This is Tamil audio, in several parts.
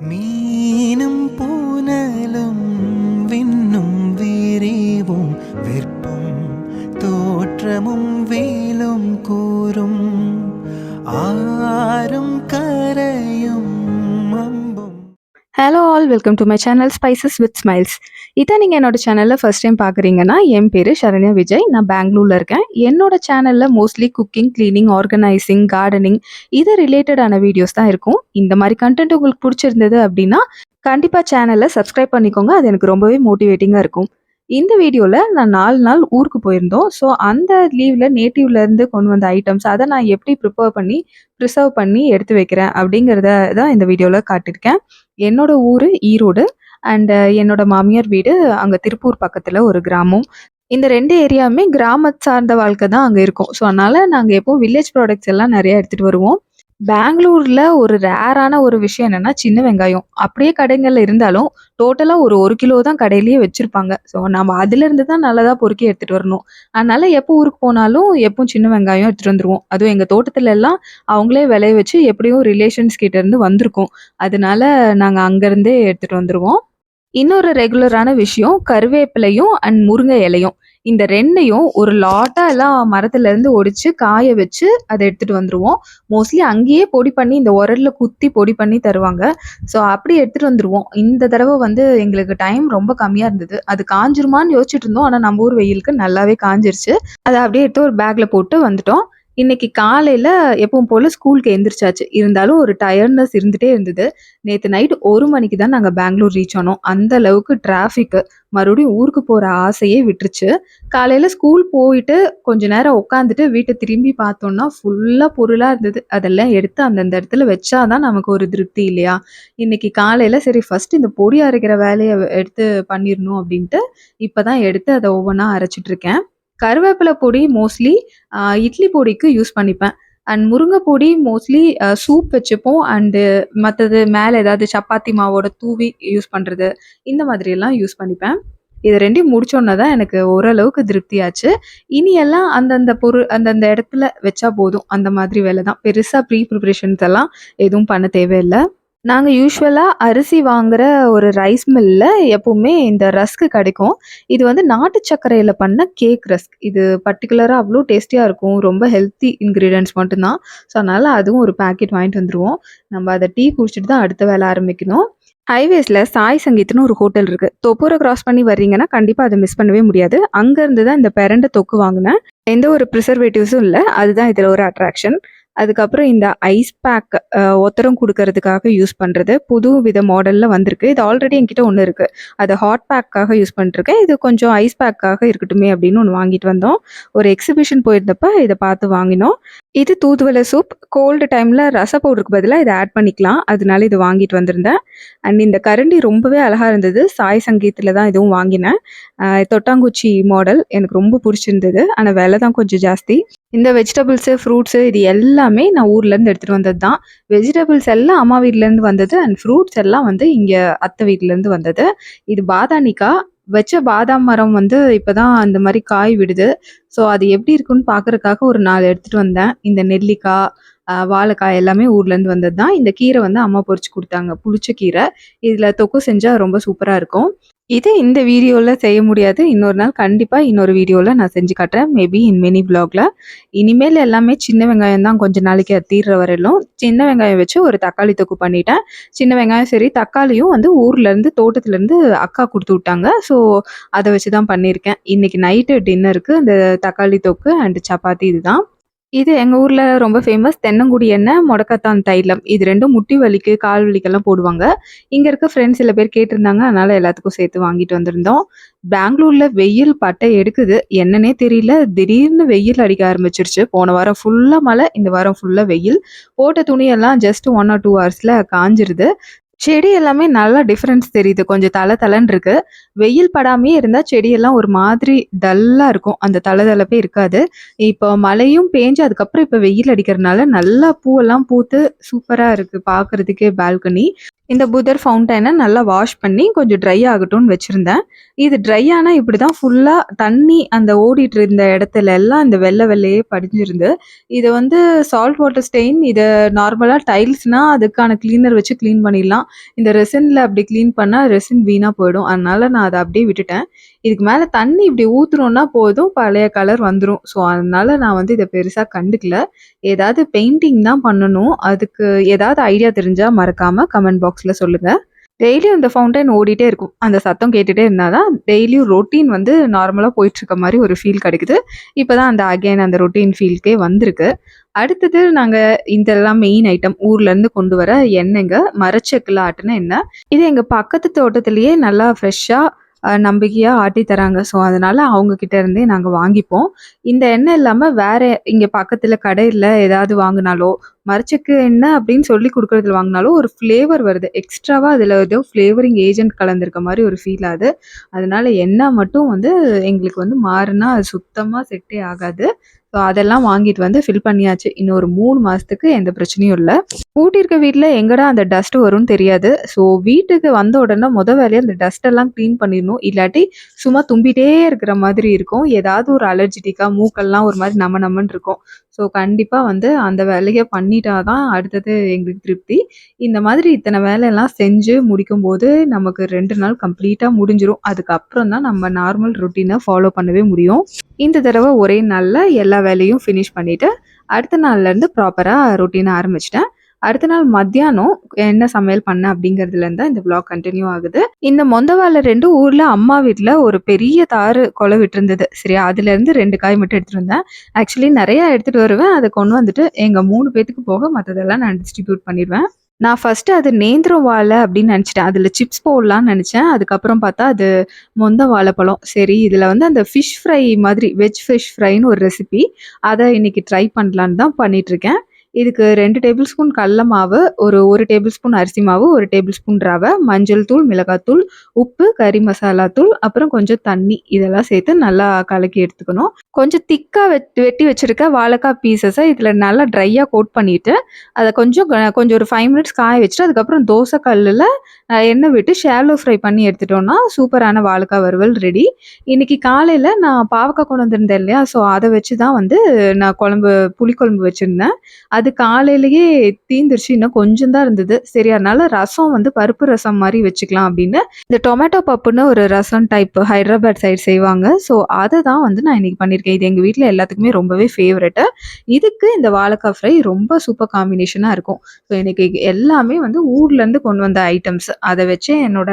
Mi welcome to my channel spices with smiles இதை நீங்கள் என்னோட சேனலில் ஃபஸ்ட் டைம் பார்க்குறீங்கன்னா என் பேர் சரண்யா விஜய். நான் பெங்களூரில் இருக்கேன். என்னோட சேனலில் mostly cooking cleaning organising gardening இது ரிலேட்டடான வீடியோஸ் தான் இருக்கும். இந்த மாதிரி கண்டென்ட் உங்களுக்கு பிடிச்சிருந்தது அப்படின்னா கண்டிப்பாக சேனலை சப்ஸ்கிரைப் பண்ணிக்கோங்க. அது எனக்கு ரொம்பவே மோட்டிவேட்டிங்காக இருக்கும். இந்த வீடியோவில் நான் நாலு நாள் ஊருக்கு போயிருந்தோம். ஸோ அந்த லீவில் நேட்டிவ்லேருந்து கொண்டு வந்த ஐட்டம்ஸ் அதை நான் எப்படி ப்ரிப்பேர் பண்ணி ப்ரிசர்வ் பண்ணி எடுத்து வைக்கிறேன் அப்படிங்கிறத தான் இந்த வீடியோவில் காட்டியிருக்கேன். என்னோடய ஊர் ஈரோடு அண்டு என்னோட மாமியார் வீடு அங்கே திருப்பூர் பக்கத்தில் ஒரு கிராமம். இந்த ரெண்டு ஏரியாவுமே கிராம சார்ந்த வாழ்க்கை தான் அங்கே இருக்கும். ஸோ அதனால் நாங்கள் எப்போவும் வில்லேஜ் ப்ராடக்ட்ஸ் எல்லாம் நிறைய எடுத்துகிட்டு வருவோம். பெங்களூரில் ஒரு ரேரான ஒரு விஷயம் என்னென்னா சின்ன வெங்காயம். அப்படியே கடைகளில் இருந்தாலும் டோட்டலாக ஒரு ஒரு கிலோ தான் கடையிலேயே வச்சுருப்பாங்க. ஸோ நம்ம அதுலேருந்து தான் நல்லதாக பொறுக்கி எடுத்துகிட்டு வரணும். அதனால் எப்போ ஊருக்கு போனாலும் எப்பவும் சின்ன வெங்காயம் எடுத்துகிட்டு வந்துருவோம். அதுவும் எங்கள் தோட்டத்துல எல்லாம் அவங்களே விளைய வச்சு எப்படியும் ரிலேஷன்ஸ் கிட்ட இருந்து வந்திருக்கும். அதனால நாங்கள் அங்கேருந்தே எடுத்துகிட்டு வந்துடுவோம் இன்னொரு ரெகுலரான விஷயம் கருவேப்பிலையும் அண்ட் முருங்கை இலையும். இந்த ரெண்டையும் ஒரு லாட்டாக எல்லாம் மரத்துல இருந்து ஒடிச்சு காய வச்சு அதை எடுத்துட்டு வந்துருவோம். மோஸ்ட்லி அங்கேயே பொடி பண்ணி இந்த உரல்ல குத்தி பொடி பண்ணி தருவாங்க. ஸோ அப்படி எடுத்துட்டு வந்துருவோம். இந்த தடவை வந்து எங்களுக்கு டைம் ரொம்ப கம்மியாக இருந்தது. அது காஞ்சிருமான்னு யோசிச்சுட்டு இருந்தோம். ஆனால் நம்ம ஊர் வெயிலுக்கு நல்லாவே காஞ்சிருச்சு. அதை அப்படியே எடுத்து ஒரு பேக்ல போட்டு வந்துட்டோம். இன்னைக்கு காலையில் எப்பவும் போல் ஸ்கூலுக்கு எந்திரிச்சாச்சு. இருந்தாலும் ஒரு டயர்ட்னஸ் இருந்துகிட்டே இருந்தது. நேற்று நைட் ஒரு மணிக்கு தான் நாங்கள் பெங்களூர் ரீச் ஆனோம். அந்த அளவுக்கு டிராஃபிக்கு மறுபடியும் ஊருக்கு போகிற ஆசையே விட்டுருச்சு. காலையில் ஸ்கூல் போயிட்டு கொஞ்ச நேரம் உட்காந்துட்டு வீட்டை திரும்பி பார்த்தோம்னா ஃபுல்லாக பொருளாக இருந்தது. அதெல்லாம் எடுத்து அந்தந்த இடத்துல வச்சாதான் நமக்கு ஒரு திருப்தி இல்லையா? இன்னைக்கு காலையில் சரி ஃபர்ஸ்ட் இந்த பொடி அரைக்கிற வேலையை எடுத்து பண்ணிடணும் அப்படின்ட்டு இப்போ தான் எடுத்து அதை ஒவ்வொன்றா அரைச்சிட்ருக்கேன் கருவேப்பிலை பொடி மோஸ்ட்லி இட்லி பொடிக்கு யூஸ் பண்ணிப்பேன். அண்ட் முருங்கை பொடி மோஸ்ட்லி சூப் வச்சுப்போம். அண்டு மற்றது மேலே ஏதாவது சப்பாத்தி மாவோட தூவி யூஸ் பண்ணுறது இந்த மாதிரியெல்லாம் யூஸ் பண்ணிப்பேன். இது ரெண்டையும் முடிச்சோன்னே தான் எனக்கு ஓரளவுக்கு திருப்தியாச்சு. இனி எல்லாம் அந்தந்த பொருள் அந்தந்த இடத்துல வச்சா போதும். அந்த மாதிரி வேலை தான் பெருசாக ப்ரீ ப்ரிப்ரேஷன்ஸ் எல்லாம் எதுவும் பண்ண தேவையில்லை. நாங்கள் யூஸ்வலாக அரிசி வாங்குகிற ஒரு ரைஸ் மில்லில் எப்போவுமே இந்த ரஸ்க்கு கிடைக்கும். இது வந்து நாட்டு சர்க்கரையில் பண்ண கேக் ரஸ்க் இது பர்டிகுலராக அவ்வளோ டேஸ்டியாக இருக்கும். ரொம்ப ஹெல்த்தி இன்க்ரீடியன்ட்ஸ் மட்டும்தான். ஸோ அதனால் அதுவும் ஒரு பேக்கெட் வாங்கிட்டு வந்துடுவோம் நம்ம அதை டீ குடிச்சிட்டு தான் அடுத்த வேலை ஆரம்பிக்கணும். ஹைவேஸில் சாய் சங்கீத்னு ஒரு ஹோட்டல் இருக்குது தொப்பூரை கிராஸ் பண்ணி வர்றீங்கன்னா கண்டிப்பாக அதை மிஸ் பண்ணவே முடியாது. அங்கேருந்து தான் இந்த பெரண்டை தொக்கு வாங்கினேன். எந்த ஒரு ப்ரிசர்வேட்டிவ்ஸும் இல்லை. அதுதான் இதில் ஒரு அட்ராக்ஷன் அதுக்கப்புறம் இந்த ஐஸ் பேக் ஒத்தரம் கொடுக்கறதுக்காக யூஸ் பண்ணுறது புது வித மாடலில் வந்திருக்கு. இது ஆல்ரெடி என்கிட்ட ஒன்று இருக்குது அது ஹாட் பேக்காக யூஸ் பண்ணிருக்கேன் இது கொஞ்சம் ஐஸ் பேக்காக இருக்கட்டுமே அப்படின்னு ஒன்று வாங்கிட்டு வந்தோம். ஒரு எக்ஸிபிஷன் போயிருந்தப்ப இதை பார்த்து வாங்கினோம். இது தூதுவளை சூப். கோல்டு டைமில் ரச பவுடருக்கு பதிலாக இதை ஆட் பண்ணிக்கலாம். அதனால இது வாங்கிட்டு வந்திருந்தேன். அண்ட் இந்த கரண்டி ரொம்பவே அழகாக இருந்தது. சாய் சங்கீத்தில் தான் இதுவும் வாங்கினேன். தொட்டாங்குச்சி மாடல் எனக்கு ரொம்ப பிடிச்சிருந்தது. ஆனால் விலை தான் கொஞ்சம் ஜாஸ்தி. இந்த வெஜிடபிள்ஸு ஃப்ரூட்ஸு இது எல்லாமே நான் ஊர்லேருந்து எடுத்துகிட்டு வந்தது தான். வெஜிடபிள்ஸ் எல்லாம் அம்மா வீட்லேருந்து வந்தது. அண்ட் ஃப்ரூட்ஸ் எல்லாம் வந்து இங்கே அத்தை வீட்லேருந்து வந்தது. இது பாதானிக்கா வச்ச பாதாம் மரம் வந்து இப்போதான் அந்த மாதிரி காய் விடுது. ஸோ அது எப்படி இருக்குன்னு பார்க்கறதுக்காக ஒரு நாலு எடுத்துகிட்டு வந்தேன். இந்த நெல்லிக்காய் வாழைக்காய் எல்லாமே ஊர்லேருந்து வந்தது தான் இந்த கீரை வந்து அம்மா பொரிச்சு கொடுத்தாங்க. புளிச்ச கீரை. இதில் தொக்கு செஞ்சால் ரொம்ப சூப்பராக இருக்கும். இது இந்த வீடியோவில் செய்ய முடியாது. இன்னொரு நாள் கண்டிப்பாக இன்னொரு வீடியோவில் நான் செஞ்சு காட்டுறேன். மேபி இன் மினி vlogல. இனிமேல் எல்லாமே சின்ன வெங்காயம் தான் கொஞ்சம் நாளைக்கு அது தீர்ற வரையிலும். சின்ன வெங்காயம் வச்சு ஒரு தக்காளி தொக்கு பண்ணிட்டேன். சின்ன வெங்காயம் சரி தக்காளியும் வந்து ஊர்லேருந்து தோட்டத்துலேருந்து அக்கா கொடுத்து விட்டாங்க. ஸோ அதை வச்சு தான் பண்ணியிருக்கேன். இன்னைக்கு நைட்டு டின்னருக்கு அந்த தக்காளி தொக்கு அண்ட் சப்பாத்தி இதுதான். இது எங்கள் ஊரில் ரொம்ப ஃபேமஸ் தென்னங்குடி எண்ணெய் முடக்கத்தான் தைலம். இது ரெண்டும் முட்டி வலிக்கு கால் வலிக்கெல்லாம் போடுவாங்க. இங்கே இருக்க ஃப்ரெண்ட்ஸ் சில பேர் கேட்டிருந்தாங்க. அதனால எல்லாத்துக்கும் சேர்த்து வாங்கிட்டு வந்திருந்தோம். பெங்களூரில் வெயில் பட்டை எடுக்குது. என்னன்னே தெரியல. திடீர்னு வெயில் அடிக்க ஆரம்பிச்சிருச்சு. போன வாரம் ஃபுல்லாக மழை. இந்த வாரம் ஃபுல்லாக வெயில். போட்ட துணியெல்லாம் ஜஸ்ட் ஒன் ஆர் டூ ஹவர்ஸில் காஞ்சிருது. செடி எல்லாமே நல்லா டிஃப்ரென்ஸ் தெரியுது. கொஞ்சம் தலை தலைன்னு இருக்கு. வெயில் படாமே இருந்தால் செடியெல்லாம் ஒரு மாதிரி டல்லாக இருக்கும். அந்த தலை தலைப்பே இருக்காது. இப்போ மழையும் பேஞ்சு அதுக்கப்புறம் இப்போ வெயில் அடிக்கிறதுனால நல்லா பூவெல்லாம் பூத்து சூப்பராக இருக்குது பாக்குறதுக்கே பால்கனி இந்த புதர் ஃபவுண்டைனை நல்லா வாஷ் பண்ணி கொஞ்சம் ட்ரை ஆகட்டும்னு வச்சுருந்தேன். இது ட்ரை ஆனால் இப்படி தான் ஃபுல்லாக தண்ணி அந்த ஓடிட்டு இருந்த இடத்துல எல்லாம் இந்த வெள்ளை வெள்ளையே படிஞ்சிருந்து இது வந்து சால்ட் வாட்டர் ஸ்டெயின் இதை நார்மலாக டைல்ஸ்னால் அதுக்கான க்ளீனர் வச்சு க்ளீன் பண்ணிடலாம். இந்த ரெசினில் அப்படி க்ளீன் பண்ணால் ரெசின் வீணாக போயிடும். அதனால நான் அதை அப்படியே விட்டுட்டேன். இதுக்கு மேலே தண்ணி இப்படி ஊற்றுனோன்னா போதும் பழைய கலர் வந்துடும் ஸோ அதனால நான் வந்து இதை பெருசாக கண்டுக்கல. ஏதாவது பெயிண்டிங் தான் பண்ணணும். அதுக்கு ஏதாவது ஐடியா தெரிஞ்சால் மறக்காமல் கமெண்ட் பாக்ஸ் பாக்ஸில் சொல்லுங்கள் டெய்லியும் இந்த ஃபவுண்டைன் ஓடிட்டே இருக்கும். அந்த சத்தம் கேட்டுகிட்டே இருந்தால் தான் டெய்லியும் ரொட்டீன் வந்து நார்மலாக போயிட்டுருக்க மாதிரி ஒரு ஃபீல் கிடைக்குது. இப்போ தான் அந்த அகைன் அந்த ரொட்டீன் ஃபீல்க்கே வந்திருக்கு. அடுத்தது நாங்கள் இதெல்லாம் மெயின் ஐட்டம் ஊர்லேருந்து கொண்டு வர எண்ணெய்ங்க மரச்செக்கில் ஆட்டின எண்ணெய் இது எங்கள் பக்கத்து தோட்டத்திலேயே நல்லா ஃப்ரெஷ்ஷாக நம்பிக்கையாக ஆட்டி தராங்க. ஸோ அதனால் அவங்கக்கிட்ட இருந்தே நாங்கள் வாங்கிப்போம். இந்த எண்ணெய் இல்லாமல் வேறு இங்கே பக்கத்தில் கடையில் ஏதாவது வாங்கினாலோ மரச்சக்கு எண்ணெய் அப்படின்னு சொல்லி கொடுக்குறதுல வாங்கினாலும் ஒரு ஃப்ளேவர் வருது. எக்ஸ்ட்ராவாக அதில் ஏதோ ஃப்ளேவரிங் ஏஜென்ட் கலந்துருக்க மாதிரி ஒரு ஃபீல் ஆகுது அதனால் எண்ணெய் மட்டும் வந்து எங்களுக்கு வந்து மாறுனா அது சுத்தமாக செட்டே ஆகாது. ஸோ அதெல்லாம் வாங்கிட்டு வந்து ஃபில் பண்ணியாச்சு. இன்னும் ஒரு மூணு மாதத்துக்கு எந்த பிரச்சனையும் இல்லை. கூட்டியிருக்க வீட்டில் எங்கடா அந்த டஸ்ட் வரும்னு தெரியாது. ஸோ வீட்டுக்கு வந்த உடனே முத வேலையை அந்த டஸ்ட் எல்லாம் க்ளீன் பண்ணிடணும். இல்லாட்டி சும்மா தும்பிட்டே இருக்கிற மாதிரி இருக்கும். ஏதாவது ஒரு அலர்ஜிட்டிக்காக மூக்கெல்லாம் ஒரு மாதிரி நம்ம நம்மன்னு இருக்கும். ஸோ கண்டிப்பாக வந்து அந்த வேலையை பண்ணிட்டா தான் அடுத்தது எங்களுக்கு திருப்தி. இந்த மாதிரி இத்தனை வேலையெல்லாம் செஞ்சு முடிக்கும்போது நமக்கு ரெண்டு நாள் கம்ப்ளீட்டாக முடிஞ்சிடும் அதுக்கப்புறம் தான் நம்ம நார்மல் ரொட்டீனை ஃபாலோ பண்ணவே முடியும். இந்த தடவை ஒரே நாளில் எல்லா வேலையும் ஃபினிஷ் பண்ணிவிட்டு அடுத்த நாள்லேருந்து ப்ராப்பராக ரொட்டீனை ஆரம்பிச்சிட்டேன். அடுத்த நாள் மத்தியானம் என்ன சமையல் பண்ண அப்படிங்கிறதுலேருந்து தான் இந்த விளாக் கண்டினியூ ஆகுது. இந்த மொந்த வாழை ரெண்டு ஊரில் அம்மா வீட்டில் ஒரு பெரிய தாறு கொலை விட்டுருந்தது. சரியா அதுலேருந்து ரெண்டு காய் மட்டும் எடுத்துகிட்டு வந்தேன். ஆக்சுவலி நிறையா எடுத்துகிட்டு வருவேன். அதை கொண்டு வந்துட்டு எங்கள் மூணு பேத்துக்கு போக மற்றதெல்லாம் நான் டிஸ்ட்ரிபியூட் பண்ணிடுவேன். நான் ஃபஸ்ட்டு அது நேந்திரம் வாழை அப்படின்னு நினச்சிட்டேன். அதில் சிப்ஸ் போடலான்னு நினச்சேன். அதுக்கப்புறம் பார்த்தா அது மொந்த வாழைப்பழம். சரி இதில் வந்து அந்த ஃபிஷ் ஃப்ரை மாதிரி வெஜ் ஃபிஷ் ஃப்ரைன்னு ஒரு ரெசிபி அதை இன்னைக்கு ட்ரை பண்ணலான்னு தான் பண்ணிகிட்ருக்கேன் இதுக்கு ரெண்டு டேபிள் ஸ்பூன் கடல மாவு ஒரு ஒரு டேபிள் ஸ்பூன் அரிசி மாவு ஒரு டேபிள் ஸ்பூன் ரவை மஞ்சள் தூள் மிளகாத்தூள் உப்பு கறி மசாலா தூள் அப்புறம் கொஞ்சம் தண்ணி. இதெல்லாம் சேர்த்து நல்லா கலக்கி எடுத்துக்கணும். கொஞ்சம் திக்காக வெட் வெட்டி வச்சுருக்க வாழைக்காய் பீசஸை இதில் நல்லா ட்ரையாக கோட் பண்ணிவிட்டு அதை கொஞ்சம் கொஞ்சம் ஒரு ஃபைவ் மினிட்ஸ் காய வச்சுட்டு அதுக்கப்புறம் தோசை கல்லில் எண்ணெய் விட்டு ஷேலோ ஃப்ரை பண்ணி எடுத்துட்டோம்னா சூப்பரான வாழைக்காய் வறுவல் ரெடி இன்றைக்கி காலையில் நான் பாவக்காய் கொண்டு வந்திருந்தேன் இல்லையா? ஸோ அதை வச்சு தான் வந்து நான் குழம்பு புளிக்குழம்பு வச்சுருந்தேன். அது காலையிலேயே தீந்துருச்சு இன்னும் கொஞ்சம் தான் இருந்தது. சரி அதனால ரசம் வந்து பருப்பு ரசம் மாதிரி வச்சுக்கலாம் அப்படின்னு. இந்த டொமேட்டோ பப்புன்னு ஒரு ரசம் டைப் ஹைதராபாத் சைடு செய்வாங்க. ஸோ அதை தான் வந்து நான் இன்னைக்கு பண்ணியிருக்கேன். இது எங்கள் வீட்டில் எல்லாத்துக்குமே ரொம்பவே ஃபேவரட்டு இதுக்கு இந்த வாழைக்காய் ஃப்ரை ரொம்ப சூப்பர் காம்பினேஷனாக இருக்கும். ஸோ எனக்கு எல்லாமே வந்து ஊர்லேருந்து கொண்டு வந்த ஐட்டம்ஸ் அதை வச்சு என்னோட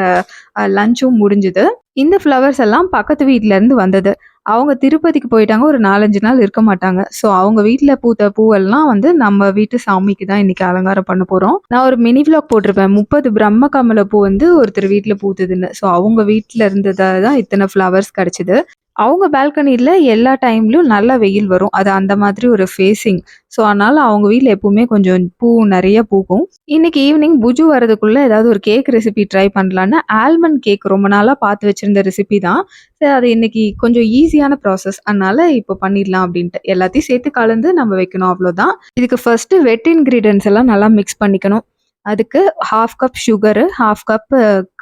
லஞ்சும் முடிஞ்சுது. இந்த ஃப்ளவர்ஸ் எல்லாம் பக்கத்து வீட்டிலேருந்து வந்தது. அவங்க திருப்பதிக்கு போயிட்டாங்க. ஒரு நாலஞ்சு நாள் இருக்க மாட்டாங்க. ஸோ அவங்க வீட்டில் பூத்த பூவெல்லாம் வந்து நம்ம வீட்டு சாமிக்கு தான் இன்னைக்கு அலங்காரம் பண்ண போகிறோம் நான் ஒரு மினி விளாக் போட்டிருப்பேன். முப்பது பிரம்ம கமல பூ வந்து ஒருத்தர் வீட்டில் பூத்துதுன்னு. ஸோ அவங்க வீட்டில் இருந்ததாக தான் இத்தனை ஃப்ளவர்ஸ் கிடச்சிது. அவங்க பால்கனியில் எல்லா டைம்லையும் நல்லா வெயில் வரும். அது அந்த மாதிரி ஒரு ஃபேஸிங் ஸோ அதனால் அவங்க வீட்டில் எப்பவுமே கொஞ்சம் பூ நிறைய பூக்கும். இன்னைக்கு ஈவினிங் புஜு வரதுக்குள்ளே ஏதாவது ஒரு கேக் ரெசிபி ட்ரை பண்ணலான்னு ஆல்மண்ட் கேக் ரொம்ப நாளாக பார்த்து வச்சிருந்த ரெசிபி தான். சரி அது இன்னைக்கு கொஞ்சம் ஈஸியான ப்ராசஸ் அதனால இப்போ பண்ணிடலாம் அப்படின்ட்டு. எல்லாத்தையும் சேர்த்து கலந்து நம்ம வைக்கணும் அவ்வளோதான் இதுக்கு ஃபர்ஸ்ட்டு வெட் இன்க்ரீடியன்ஸ் எல்லாம் நல்லா மிக்ஸ் பண்ணிக்கணும். அதுக்கு half cup sugar half cup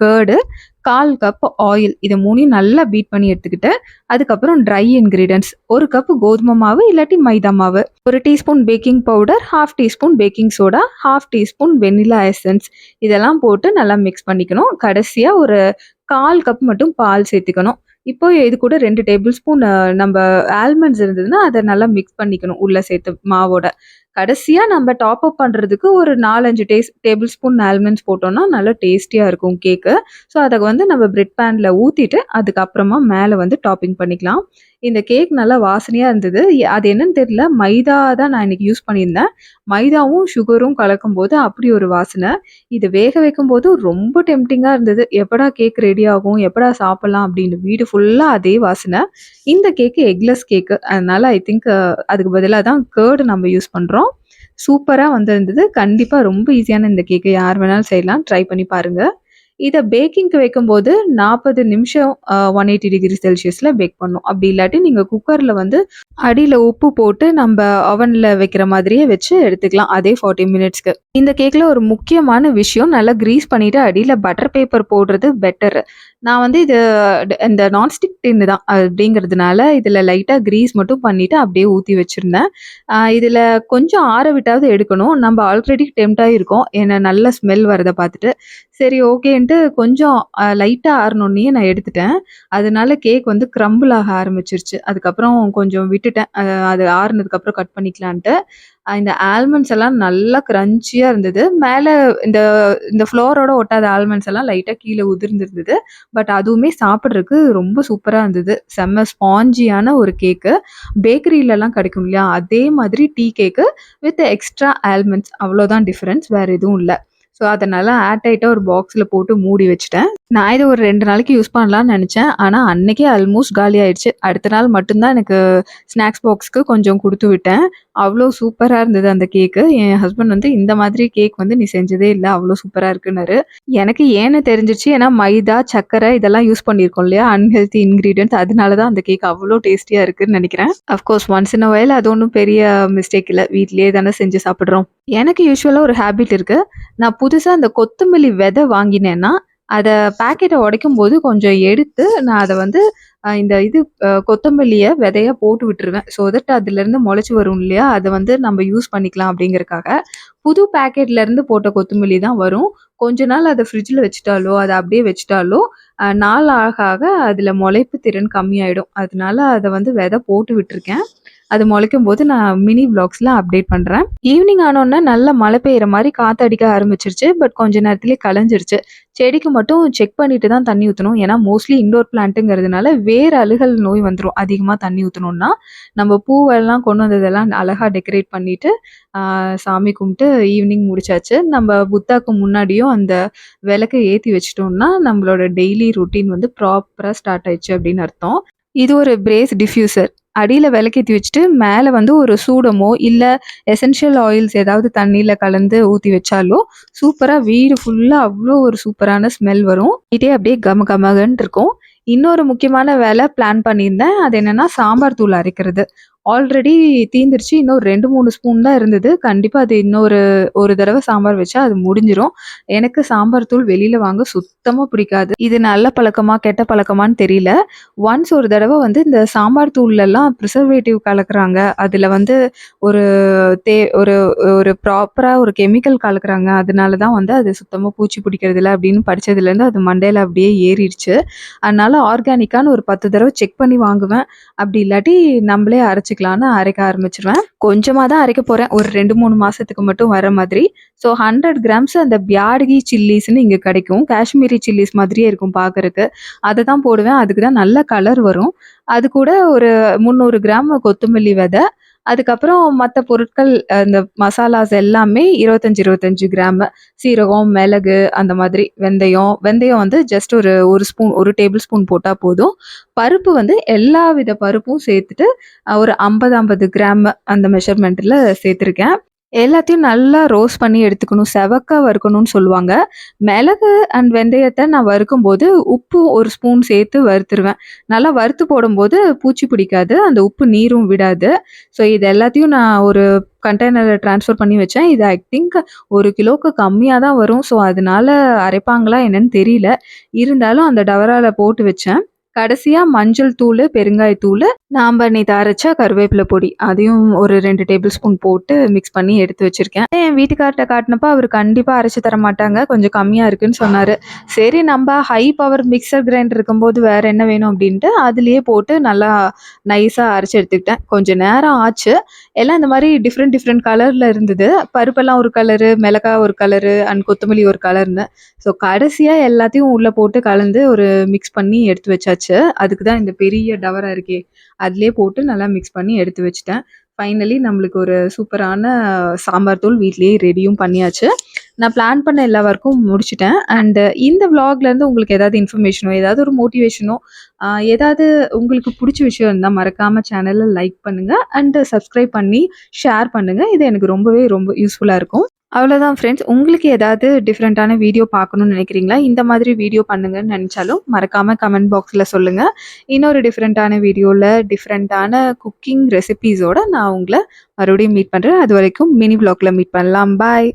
curd கால் கப் ஆயில் இதை மூணையும் நல்லா பீட் பண்ணி எடுத்துக்கிட்டு அதுக்கப்புறம் ட்ரை இன்க்ரீடியன்ஸ் ஒரு கப் கோதுமை மாவு இல்லாட்டி மைதா மாவு. ஒரு teaspoon baking powder half teaspoon baking soda half teaspoon vanilla essence இதெல்லாம் போட்டு நல்லா மிக்ஸ் பண்ணிக்கணும். கடைசியாக ஒரு கால் கப் மட்டும் பால் சேர்த்துக்கணும். இப்போ இது கூட ரெண்டு டேபிள் ஸ்பூன் நம்ம ஆல்மண்ட்ஸ் இருந்ததுன்னா அதை நல்லா மிக்ஸ் பண்ணிக்கணும் உள்ளே சேர்த்து மாவோட. கடைசியாக நம்ம டாப் அப் பண்ணுறதுக்கு ஒரு நாலஞ்சு டேஸ் டேபிள் ஸ்பூன் ஆல்மண்ட்ஸ் போட்டோம்னா நல்லா டேஸ்டியாக இருக்கும் கேக்கு ஸோ அதை வந்து நம்ம பிரெட் பேனில் ஊற்றிட்டு அதுக்கப்புறமா மேலே வந்து டாப்பிங் பண்ணிக்கலாம். இந்த கேக் நல்லா வாசனையாக இருந்தது. அது என்னன்னு தெரியல. மைதா தான் நான் இன்னைக்கு யூஸ் பண்ணியிருந்தேன். மைதாவும் சுகரும் கலக்கும் போது அப்படி ஒரு வாசனை. இது வேக வைக்கும் போது ரொம்ப டெம்டிங்காக இருந்தது. எப்படா கேக் ரெடி ஆகும்? எப்படா சாப்பிட்லாம்? அப்படின்னு வீடு ஃபுல்லாக அதே வாசனை. இந்த கேக்கு எக்லெஸ் கேக்கு அதனால ஐ திங்க் அதுக்கு பதிலாக தான் கேர்டு நம்ம யூஸ் பண்ணுறோம் சூப்பராக வந்திருந்தது. கண்டிப்பாக ரொம்ப ஈஸியான இந்த கேக்கை யார் வேணாலும் செய்யலாம். ட்ரை பண்ணி பாருங்கள் இதை பேக்கிங்க்கு வைக்கும்போது நாற்பது நிமிஷம் ஒன் எயிட்டி டிகிரி செல்சியஸில் பேக் பண்ணும் அப்படி இல்லாட்டி நீங்கள் குக்கரில் வந்து அடியில் உப்பு போட்டு நம்ம அவனில் வைக்கிற மாதிரியே வச்சு எடுத்துக்கலாம். அதே ஃபார்ட்டி மினிட்ஸ்க்கு இந்த கேக்கில் ஒரு முக்கியமான விஷயம் நல்லா க்ரீஸ் பண்ணிவிட்டு அடியில் பட்டர் பேப்பர் போடுறது பெட்டர் நான் வந்து இது இந்த நான்ஸ்டிக் டின்னு தான் அப்படிங்கிறதுனால இதில் லைட்டாக க்ரீஸ் மட்டும் பண்ணிவிட்டு அப்படியே ஊற்றி வச்சுருந்தேன். இதில் கொஞ்சம் ஆற விட்டாவது எடுக்கணும். நம்ம ஆல்ரெடி டெம்ட் இருக்கோம் என்ன நல்ல ஸ்மெல் வரதை பார்த்துட்டு. சரி ஓகேன்ட்டு கொஞ்சம் லைட்டாக ஆறணுன்னே நான் எடுத்துட்டேன். அதனால கேக் வந்து crumble ஆக ஆரம்பிச்சிருச்சு. அதுக்கப்புறம் கொஞ்சம் விட்டுட்டேன். அது ஆறுனதுக்கப்புறம் கட் பண்ணிக்கலான்ட்டு. இந்த ஆல்மண்ட்ஸ் எல்லாம் நல்லா க்ரன்ச்சியாக இருந்தது. மேலே இந்த இந்த ஃப்ளோரோட ஒட்டாத ஆல்மண்ட்ஸ் எல்லாம் லைட்டாக கீழே உதிர்ந்திருந்தது. பட் அதுவுமே சாப்பிட்றதுக்கு ரொம்ப சூப்பராக இருந்தது. செம்ம ஸ்பாஞ்சியான ஒரு கேக்கு பேக்கரியிலலாம் கிடைக்கும் இல்லையா? அதே மாதிரி tea cake with extra almonds அவ்வளோதான் டிஃப்ரென்ஸ் வேறு எதுவும் இல்லை. ஸோ அதை நல்லா ஏர்டைட்டாக ஒரு பாக்ஸில் போட்டு மூடி வச்சுட்டேன். நான் இதை ஒரு ரெண்டு நாளைக்கு யூஸ் பண்ணலாம்னு நினச்சேன். ஆனால் அன்னைக்கே ஆல்மோஸ்ட் காலி ஆயிடுச்சு. அடுத்த நாள் மட்டும்தான் எனக்கு ஸ்நாக்ஸ் பாக்ஸ்க்கு கொஞ்சம் கொடுத்து விட்டேன். அவ்வளோ சூப்பராக இருந்தது அந்த கேக்கு என் ஹஸ்பண்ட் வந்து இந்த மாதிரி கேக் வந்து நீ செஞ்சதே இல்லை. அவ்வளோ சூப்பராக இருக்குன்னாரு. எனக்கு ஏன்னு தெரிஞ்சிச்சு ஏன்னா மைதா சக்கரை இதெல்லாம் யூஸ் பண்ணியிருக்கோம் இல்லையா? அன்ஹெல்த்தி இன்க்ரீடியன்ட் அதனால தான் அந்த கேக் அவ்வளோ டேஸ்டியாக இருக்குன்னு நினைக்கிறேன். அஃப்கோர்ஸ் ஒன்ஸ் இன் வயல் அது ஒன்றும் பெரிய மிஸ்டேக் இல்லை. வீட்லேயே தானே செஞ்சு சாப்பிட்றோம். எனக்கு யூஸ்வலாக ஒரு ஹேபிட் இருக்குது நான் புதுசாக அந்த கொத்தமல்லி விதை வாங்கினேன்னா அதை பேக்கெட்டை உடைக்கும் போது கொஞ்சம் எடுத்து நான் அதை வந்து இந்த இது கொத்தமல்லியை விதையாக போட்டு விட்டுருவேன். ஸோ தட் அதுலேருந்து முளைச்சி வரும் இல்லையா? அதை வந்து நம்ம யூஸ் பண்ணிக்கலாம் அப்படிங்கிறக்காக. புது பேக்கெட்லேருந்து போட்ட கொத்தமல்லி தான் வரும். கொஞ்ச நாள் அதை ஃப்ரிட்ஜில் வச்சுட்டாலோ அதை அப்படியே வச்சுட்டாலோ நாள் ஆக ஆக அதில் முளைப்பு திறன் கம்மியாயிடும். அதனால அதை வந்து விதை போட்டு விட்டுருக்கேன். அது முளைக்கும் போது நான் மினி vlogsல அப்டேட் பண்ணுறேன் ஈவினிங் ஆனோன்னா நல்லா மழை பெய்யுற மாதிரி காற்றடிக்க ஆரம்பிச்சிருச்சு. பட் கொஞ்ச நேரத்துலேயே கலைஞ்சிருச்சு. செடிக்கு மட்டும் செக் பண்ணிட்டு தான் தண்ணி ஊற்றணும் ஏன்னா மோஸ்ட்லி இண்டோர் பிளான்ட்டுங்கிறதுனால வேறு அழுகல் நோய் வந்துடும் அதிகமாக தண்ணி ஊற்றணும்னா நம்ம பூவெல்லாம் கொண்டு வந்ததெல்லாம் அழகாக டெக்கரேட் பண்ணிட்டு சாமி கும்பிட்டு ஈவினிங் முடிச்சாச்சு. நம்ம புத்தாக்கு முன்னாடியும் அந்த விளக்கை ஏற்றி வச்சிட்டோம்னா நம்மளோட டெய்லி ரொட்டீன் வந்து ப்ராப்பராக ஸ்டார்ட் ஆயிடுச்சு அப்படின்னு அர்த்தம். இது ஒரு பிரேஸ் டிஃப்யூசர் அடியில் விளக்கேற்றி வச்சுட்டு மேலே வந்து ஒரு சூடமோ இல்லை எசென்ஷியல் ஆயில்ஸ் ஏதாவது தண்ணியில் கலந்து ஊற்றி வச்சாலோ சூப்பராக வீடு ஃபுல்லாக அவ்வளோ ஒரு சூப்பரான ஸ்மெல் வரும். இதே அப்படியே கம கமகன்னு இருக்கும். இன்னொரு முக்கியமான வேலை பிளான் பண்ணியிருந்தேன். அது என்னன்னா சாம்பார் தூள் அரைக்கிறது. ஆல்ரெடி தீந்துருச்சு. இன்னும் ரெண்டு மூணு ஸ்பூன் தான் இருந்தது. கண்டிப்பாக அது இன்னொரு ஒரு தடவை சாம்பார் வச்சா அது முடிஞ்சிடும் எனக்கு சாம்பார் தூள் வெளியில் வாங்க சுத்தமாக பிடிக்காது. இது நல்ல பழக்கமா கெட்ட பழக்கமான்னு தெரியல. ஒன்ஸ் ஒரு தடவை வந்து இந்த சாம்பார் தூள்லலாம் ப்ரிசர்வேட்டிவ் கலக்குறாங்க. அதில் வந்து ஒரு தே ஒரு ஒரு ப்ராப்பராக ஒரு கெமிக்கல் கலக்குறாங்க. அதனால தான் வந்து அது சுத்தமாக பூச்சி பிடிக்கிறதில்ல அப்படின்னு படிச்சதுலேருந்து அது மண்டையில் அப்படியே ஏறிடுச்சு. அதனால ஆர்கானிக்கான்னு ஒரு பத்து தடவை செக் பண்ணி வாங்குவேன். அப்படி இல்லாட்டி நம்மளே அரைச்சி அரைச்சிக்கலான்னு அரைக்க ஆரம்பிச்சிருவேன். கொஞ்சமாக தான் அரைக்க போகிறேன் ஒரு ரெண்டு மூணு மாதத்துக்கு மட்டும் வர மாதிரி. ஸோ ஹண்ட்ரட் கிராம்ஸ் அந்த பியாடகி சில்லிஸ்னு இங்கே கிடைக்கும். காஷ்மீரி சில்லிஸ் மாதிரியே இருக்கும் பார்க்குறக்கு அதை தான் போடுவேன். அதுக்கு தான் நல்ல கலர் வரும். அது கூட ஒரு முந்நூறு கிராம் கொத்தமல்லி விதை அதுக்கப்புறம் மற்ற பொருட்கள் அந்த மசாலாஸ் எல்லாமே இருபத்தஞ்சி இருபத்தஞ்சி கிராம் சீரகம் மிளகு அந்த மாதிரி வெந்தயம் வெந்தயம் வந்து ஜஸ்ட் ஒரு ஒரு ஸ்பூன் ஒரு டேபிள் ஸ்பூன் போட்டால் போதும். பருப்பு வந்து எல்லா வித பருப்பும் சேர்த்துட்டு ஒரு ஐம்பது ஐம்பது கிராம் அந்த மெஷர்மெண்ட்டில் சேர்த்துருக்கேன். எல்லாத்தையும் நல்லா ரோஸ்ட் பண்ணி எடுத்துக்கணும் செவக்க வறுக்கணும்னு சொல்லுவாங்க. மிளகு அண்ட் வெந்தயத்தை நான் வறுக்கும்போது உப்பு ஒரு ஸ்பூன் சேர்த்து வறுத்துருவேன். நல்லா வறுத்து போடும்போது பூச்சி பிடிக்காது அந்த உப்பு நீரும் விடாது. ஸோ இது எல்லாத்தையும் நான் ஒரு கண்டெய்னரை ட்ரான்ஸ்ஃபர் பண்ணி வச்சேன். இது ஐ திங்க் ஒரு கிலோவுக்கு கம்மியாக தான் வரும். ஸோ அதனால அரைப்பாங்களா என்னன்னு தெரியல. இருந்தாலும் அந்த டவரால போட்டு வச்சேன். கடைசியாக மஞ்சள் தூள் பெருங்காயத்தூள் நாம் நேற்று அரைச்ச கருவேப்பிலை பொடி. அதையும் ஒரு ரெண்டு டேபிள் ஸ்பூன் போட்டு மிக்ஸ் பண்ணி எடுத்து வச்சுருக்கேன். என் வீட்டுக்கார்ட்ட காட்டினப்ப அவர் கண்டிப்பாக அரைச்சி தர மாட்டாங்க. கொஞ்சம் கம்மியாக இருக்குன்னு சொன்னார். சரி நம்ம ஹை பவர் மிக்சர் கிரைண்டர் இருக்கும்போது வேறு என்ன வேணும் அப்படின்ட்டு அதுலேயே போட்டு நல்லா நைஸாக அரைச்சி எடுத்துக்கிட்டேன். கொஞ்சம் நேரம் ஆச்சு. எல்லாம் இந்த மாதிரி டிஃப்ரெண்ட் டிஃப்ரெண்ட் கலரில் இருந்தது. பருப்பெல்லாம் ஒரு கலரு மிளகா ஒரு கலரு அண்ட் கொத்தமல்லி ஒரு கலர்னு ஸோ கடைசியாக எல்லாத்தையும் உள்ளே போட்டு கலந்து ஒரு மிக்ஸ் பண்ணி எடுத்து வச்சாச்சு. அதுக்கு தான் இந்த பெரிய டவராக இருக்கே. அதுலேயே போட்டு நல்லா மிக்ஸ் பண்ணி எடுத்து வச்சுட்டேன். ஃபைனலி நம்மளுக்கு ஒரு சூப்பரான சாம்பார் தூள் வீட்லேயே ரெடியும் பண்ணியாச்சு. நான் பிளான் பண்ண எல்லா ஒர்க்கும் முடிச்சிட்டேன். அண்ட் இந்த விலாக்லேருந்து உங்களுக்கு ஏதாவது இன்ஃபர்மேஷனோ ஏதாவது ஒரு மோட்டிவேஷனோ ஏதாவது உங்களுக்கு பிடிச்ச விஷயம் இருந்தால் மறக்காமல் சேனலை லைக் பண்ணுங்கள் அண்டு சப்ஸ்கிரைப் பண்ணி ஷேர் பண்ணுங்கள் இது எனக்கு ரொம்பவே ரொம்ப யூஸ்ஃபுல்லாக இருக்கும். அவ்வளோதான் ஃப்ரெண்ட்ஸ் உங்களுக்கு ஏதாவது டிஃப்ரெண்ட்டான வீடியோ பார்க்கணும்னு நினைக்கிறீங்களா? இந்த மாதிரி வீடியோ பண்ணுங்கன்னு நினச்சாலும் மறக்காமல் கமெண்ட் பாக்ஸில் சொல்லுங்கள் இன்னொரு டிஃப்ரெண்ட்டான வீடியோவில் டிஃப்ரெண்ட்டான குக்கிங் ரெசிபீஸோடு நான் உங்களை மறுபடியும் மீட் பண்ணுறேன் அது வரைக்கும் மினி வ்ளாகில் மீட் பண்ணலாம். பாய்